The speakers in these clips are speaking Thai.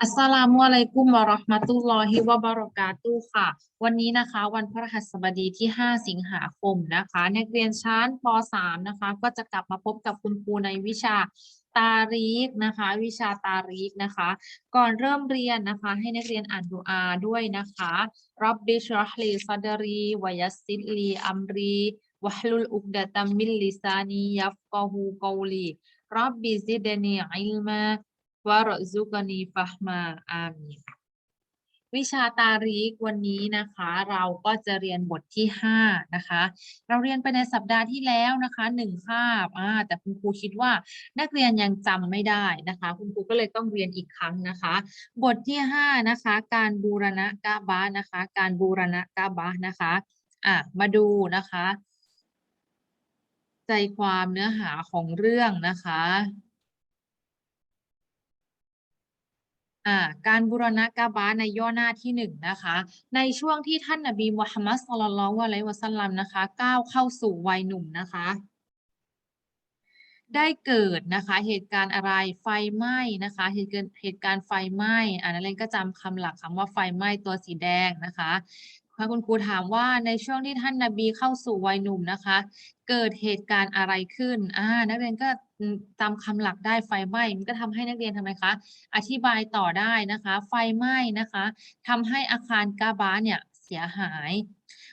อัสสลามุอะลัยกุมวะราะห์มะตุลลอฮิวะบะเราะกาตุค่ะ วันนี้นะคะ วันพฤหัสบดีที่ 5 สิงหาคมนะคะนักเรียนชั้นป .3 นะคะ ก็จะกลับมาพบกับคุณครูในวิชาตารีกนะคะ วิชาตารีกนะคะ ก่อนเริ่มเรียนนะคะ ให้นักเรียนอ่านดุอาด้วยนะคะรับบิชรห์ลีซัดรีวะยัสซิลีอัมรีวะฮลุลอุกดะตัมมินลิซานียัฟกะฮูกอลีรับบิซิดนีอิลมา วะรซุกนีฟะมาอามีวิชาตารีกวันนี้นะคะ เราก็จะเรียนบทที่ห้านะคะ เราเรียนไปในสัปดาห์ที่แล้วนะคะหนึ่งคาบอ่าแต่คุณครูคิดว่านักเรียนยังจำไม่ได้นะคะ คุณครูก็เลยต้องเรียนอีกครั้งนะคะ บทที่ห้านะคะ การบูรณะกาบะนะคะการบูรณะกาบะนะคะอะมาดูนะคะ ใจความเนื้อหาของเรื่องนะคะ อ่า การบูรณะกาบะในย่อหน้าที่หนึ่งนะคะ ในช่วงที่ท่านนบีมุฮัมมัดศ็อลลัลละลัยวะซัลลัมนะคะก้าวเข้าสู่วัยหนุ่มนะคะ ได้เกิดนะคะเหตุการณ์อะไรไฟไหม้นะคะ เหตุเกิดเหตุการณ์ไฟไหม้อ่านักเรียนก็จำคำหลักคำว่าไฟไหม้ตัวสีแดงนะคะถ้าคุณครูถามว่าในช่วงที่ท่านนบีเข้าสู่วัยหนุ่มนะคะ เกิดเหตุการณ์อะไรขึ้นอ่านักเรียนก็ จำคำหลักได้ไฟไหม้มันก็ทำให้นักเรียนทำไมคะ อธิบายต่อได้นะคะ ไฟไหม้นะคะทำให้อาคารกาบาเนี่ยเสียหาย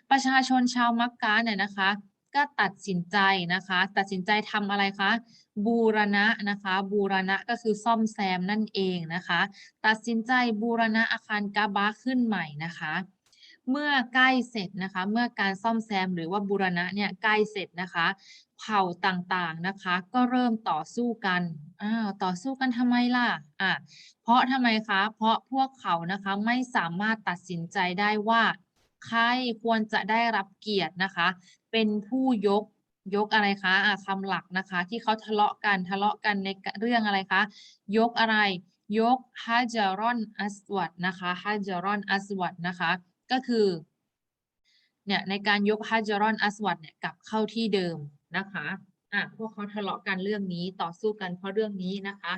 ประชาชนชาวมักกะเนี่ยนะคะ ก็ตัดสินใจนะคะ ตัดสินใจทำอะไรคะบูรณะนะคะบูรณะก็คือซ่อมแซมนั่นเองนะคะ ตัดสินใจบูรณะอาคารกาบาขึ้นใหม่นะคะ เมื่อใกล้เสร็จนะคะ เมื่อการซ่อมแซมหรือว่าบูรณะเนี่ยใกล้เสร็จนะคะ เผ่าต่างๆนะคะ ก็เริ่มต่อสู้กันอ้าวต่อสู้กันทำไมล่ะอะเพราะทำไมคะ เพราะพวกเขานะคะไม่สามารถตัดสินใจได้ว่า ใครควรจะได้รับเกียรตินะคะ เป็นผู้ยกยกอะไรคะะคำหลักนะคะ ที่เขาทะเลาะกันทะเลาะกันในเรื่องอะไรคะ ยกอะไร ยกฮัจารอนอัสวัดนะคะฮัจารอนอัสวัดนะคะ ก็คือเนี่ยในการยกฮัจารอนอัสวัดเนี่ยกลับเข้าที่เดิมนะคะอะพวกเขาทะเลาะกันเรื่องนี้ต่อสู้กันเพราะเรื่องนี้นะคะ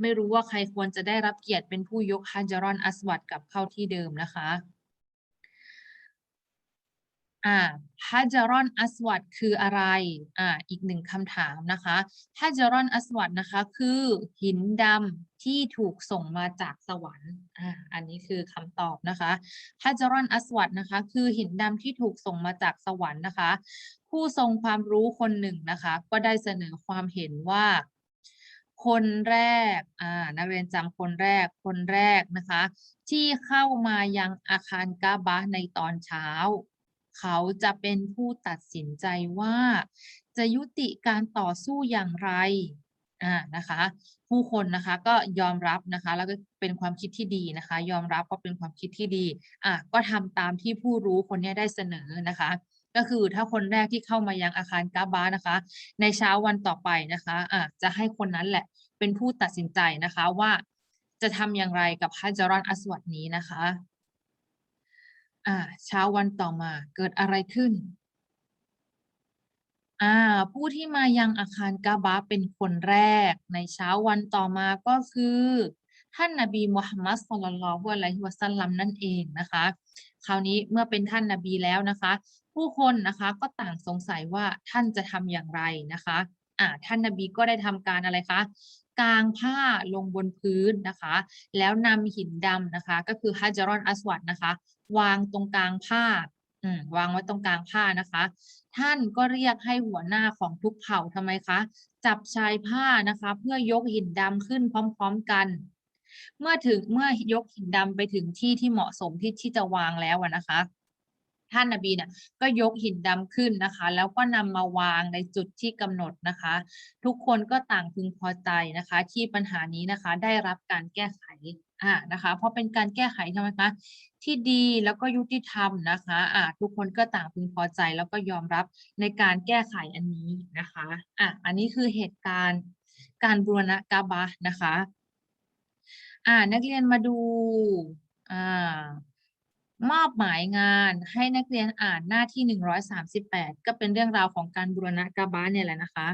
ไม่รู้ว่าใครควรจะได้รับเกียรติเป็นผู้ยกฮัจารอนอัสวัดกลับเข้าที่เดิมนะคะ อ่าฮัจารอนอัสวัดคืออะไรอ่าอีกหนึ่งคำถามนะคะฮัจารอนอัสวัดนะคะคือหินดำที่ถูกส่งมาจากสวรรค์อ่าอันนี้คือคำตอบนะคะฮัจารอนอัสวัดนะคะคือหินดำที่ถูกส่งมาจากสวรรค์นะคะ ผู้ทรงความรู้คนหนึ่งนะคะ ก็ได้เสนอความเห็นว่าคนแรก อ่า นักเรียนจำคนแรก คนแรกนะคะ ที่เข้ามายังอาคารกาบะในตอนเช้า เขาจะเป็นผู้ตัดสินใจว่า จะยุติการต่อสู้อย่างไรอ่านะคะ ผู้คนนะคะก็ยอมรับนะคะ แล้วก็เป็นความคิดที่ดีนะคะ ยอมรับว่าเป็นความคิดที่ดีอะก็ทำตามที่ผู้รู้คนนี้ได้เสนอนะคะก็คือถ้าคนแรกที่เข้ามายังอาคารกาบานะคะ ในเช้าวันต่อไปนะคะอะจะให้คนนั้นแหละเป็นผู้ตัดสินใจนะคะว่าจะทำอย่างไรกับฮัจารอนอสวัดนี้นะคะ อ่าเช้าวันต่อมาเกิดอะไรขึ้น อ่า ผู้ที่มายังอาคารกาบะเป็นคนแรก ในเช้าวันต่อมาก็คือ ท่านนบีมุฮัมมัดศ็อลลัลลอฮุอะลัยฮิวะซัลลัมนั่นเองนะคะ คราวนี้เมื่อเป็นท่านนบีแล้วนะคะ ผู้คนนะคะก็ต่างสงสัยว่าท่านจะทำอย่างไรนะคะอ่าท่านนบีก็ได้ทำการอะไรคะ กางผ้าลงบนพื้นนะคะ แล้วนำหินดำนะคะ ก็คือฮัจารอนอัสวัดนะคะ วางตรงกลางผ้าวางไว้ตรงกลางผ้านะคะ ท่านก็เรียกให้หัวหน้าของทุกเผ่าทำไมคะ จับชายผ้านะคะ เพื่อยกหินดำขึ้นพร้อม ๆกัน เมื่อถึงเมื่อยกหินดำไปถึงที่ที่เหมาะสมที่ที่จะวางแล้วนะคะ ท่านนบีเนี่ยก็ยกหินดำขึ้นนะคะ แล้วก็นำมาวางในจุดที่กำหนดนะคะ ทุกคนก็ต่างพึงพอใจนะคะ ที่ปัญหานี้นะคะได้รับการแก้ไขอ่านะคะ เพราะเป็นการแก้ไขทำไหมคะที่ดีแล้วก็ยุติธรรมนะคะอ่าทุกคนก็ต่างพึงพอใจแล้วก็ยอมรับในการแก้ไขอันนี้นะคะอะอันนี้คือเหตุการณ์การบูรณะกาบะนะคะ อ่านักเรียนมาดูอ่า มอบหมายงานให้นักเรียนอ่านหน้าที่หนึ่งร้อยสามสิบแปดก็เป็นเรื่องราวของการบูรณะกาบะเนี่ยแหละนะคะ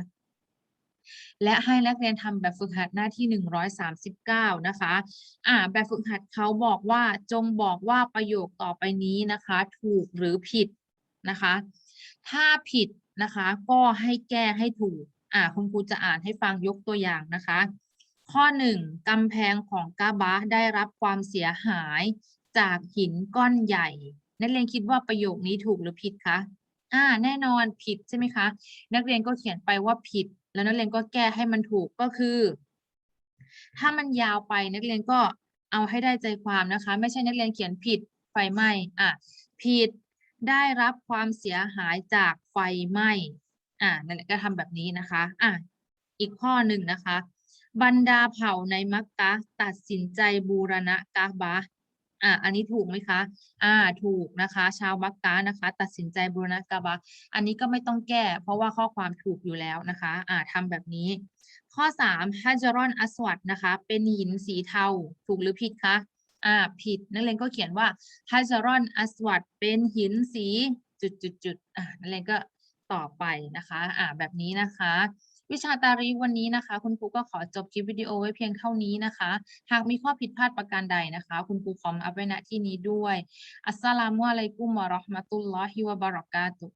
และให้นักเรียนทำแบบฝึกหัดหน้าที่ 139 นะคะอ่าแบบฝึกหัดเขาบอกว่าจงบอกว่าประโยคต่อไปนี้นะคะ ถูกหรือผิดนะคะ ถ้าผิดนะคะก็ให้แก้ให้ถูกอ่าคุณครูจะอ่านให้ฟังยกตัวอย่างนะคะข้อหนึ่งกำแพงของกาบะได้รับความเสียหาย จากหินก้อนใหญ่ นักเรียนคิดว่าประโยคนี้ถูกหรือผิดคะอ่า แน่นอนผิดใช่ไหมคะ นักเรียนก็เขียนไปว่าผิด แล้วนักเรียนก็แก้ให้มันถูกก็คือ ถ้ามันยาวไปนักเรียนก็เอาให้ได้ใจความนะคะ ไม่ใช่นักเรียนเขียนผิดไฟไหม้อะผิดได้รับความเสียหายจากไฟไหม้อะนั่นแหละก็ทำแบบนี้นะคะอะอีกข้อหนึ่งนะคะ บรรดาเผ่าในมักกะตัดสินใจบูรณะกาบะ อะอันนี้ถูกไหมคะอ่าถูกนะคะ ชาวมักกะนะคะ ตัดสินใจบูรณะกาบะอันนี้ก็ไม่ต้องแก้ เพราะว่าข้อความถูกอยู่แล้วนะคะอ่าทำแบบนี้ ข้อสามฮัจรอนอัสวัดนะคะ เป็นหินสีเทา ถูกหรือผิดคะอ่าผิดนักเรียนก็เขียนว่าฮัจรอนอัสวัดเป็นหินสีจุดจุดจุดอ่านักเรียนก็ต่อไปนะคะอ่าแบบนี้นะคะ วิชาตารีวันนี้นะคะ คุณครูก็ขอจบคลิปวิดีโอไว้เพียงเท่านี้นะคะ หากมีข้อผิดพลาดประการใดนะคะ คุณครูขอมาอัพไว้ณที่นี้ด้วย อัสสลามุอะลัยกุมวะเราะห์มะตุลลอฮิวะบะเราะกาตุฮ